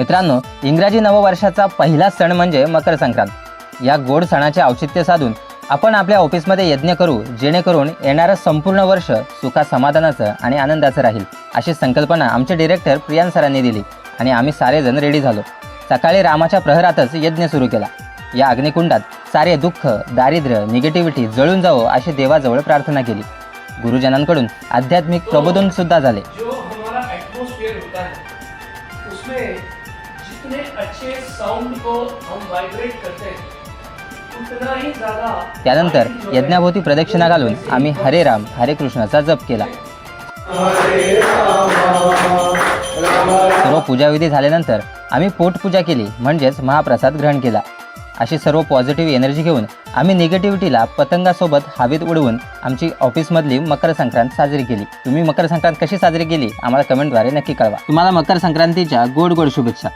मित्रांनो इंग्रजी नववर्षाचा पहिला सण म्हणजे मकर संक्रांत. या गोड सणाचे औचित्य साधून आपण आपल्या ऑफिसमध्ये यज्ञ करू जेणेकरून येणारं संपूर्ण वर्ष सुखा समाधानाचं आणि आनंदाचं राहील अशी संकल्पना आमचे डिरेक्टर प्रियान सरांनी दिली आणि आम्ही सारेजण रेडी झालो. सकाळी रामाच्या प्रहरातच यज्ञ सुरू केला. या अग्निकुंडात सारे दुःख दारिद्र्य निगेटिव्हिटी जळून जावो अशी देवाजवळ प्रार्थना केली. गुरुजनांकडून आध्यात्मिक प्रबोधन सुद्धा झाले. जितने अच्छे साउंड को हम वाइब्रेट करते हैं ही त्यानंतर यज्ञाभोवती प्रदक्षिणा घालून आम्ही हरे राम हरे कृष्णाचा जप केला. सर्व पूजाविधी झाल्यानंतर आम्ही पोटपूजा केली म्हणजेच महाप्रसाद ग्रहण केला. अशी सर्व पॉझिटिव्ह एनर्जी घेऊन आम्ही निगेटिव्हिटीला पतंगासोबत हवेत उडवून आमची ऑफिसमधली मकर संक्रांत साजरी केली. तुम्ही मकर संक्रांत कशी साजरी केली? आम्हाला कमेंटद्वारे नक्की कळवा. तुम्हाला मकर संक्रांतीच्या गोड गोड शुभेच्छा.